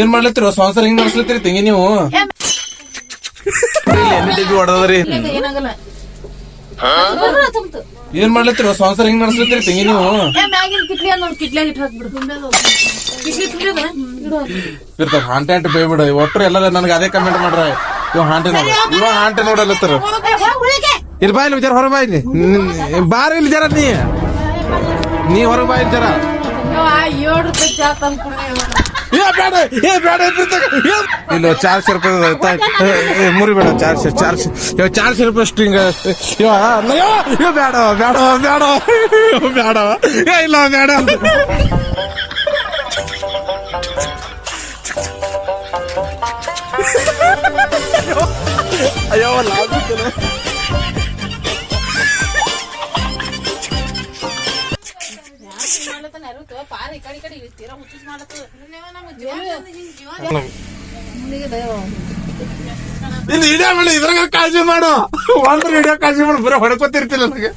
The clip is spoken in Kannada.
ಏನ್ ಮಾಡ್ಲತ್ತಿರ ಸ್ಪಾನ್ಸರ್ ಹಿಂಗ್ ನಡ್ಸ್ಲತ್ತಿರಿ ತೆಂಗಿ ನೀವು ಇಲ್ಲಿ ಎಣ್ಣೆ ಡಬ್ಬಿ ಹೊಡೆದ್ರಿ ಏನಾಗಲ್ಲ ಏನ್ ಮಾಡ್ಲತ್ತಿರ ಸ್ಪಾನ್ಸರ್ ಹಿಂಗ್ ನಡ್ಸ್ಲತ್ತಿರಿ ತೆಂಗಿ ನೀವು ಇರ್ತಾವ ಹಾಂಟೆ ಅಂಟೆ ಬೇಯ್ಬಿಡ ಒಟ್ರು ಎಲ್ಲ ನನಗೆ ಅದೇ ಕಮೆಂಟ್ ಮಾಡ್ರ ಇವ ಹಾಂಟೆ ನೋಡ ಇವ ಹಾಂಟೆ ನೋಡಲತ್ತರ ಇಲ್ಲಿ ಬಾ ಇಲ್ಲಿ ವಿಚಾರ ಹೊರ ಬಾ ಇಲ್ಲಿ ಬಾರ ಇಲ್ಲಿ ಜರ ನೀ ನೀ ಹೊರಗೆ ಬಾ ಇಲ್ಲಿ ಜರ ಏಳು ರೂಪಾಯಿ ಚಾ ತಂದ್ಕೊಡ ಏ ಬೇಡ ಏ ಬೇಡ ಇಲ್ಲ ಚಾರ್ಶೆ ರೂಪಾಯಿ ಆಯ್ತಾ? ಏ, ಏ, ಮುರಿಬೇಡ ಚಾರ್ಶೆ ಚಾರ್ಶೆ ಇವ ಚಾರ್ಶೆ ರೂಪಾಯಿ ಸ್ಟ್ರಿಂಗ್ ಇವ ಇವ ಇವ ಬೇಡ ಬೇಡ ಬೇಡ ಇವ ಬೇಡ ಏ ಇಲ್ಲ ಬೇಡ ಅಂತ ಅಯ್ಯೋ ಲಾಭ ಇನ್ನು ಇಡೇ ಮಾಡಿ ಇದ್ರಾಗ ಕಾಳಜಿ ಮಾಡು. ಒಂದ್ರ ಇಡೇ ಕಾಳಜಿ ಮಾಡು ಬರೀ ಹೊಡ್ಕೊತಿರ್ತಿಲ್ಲ ನನಗೆ.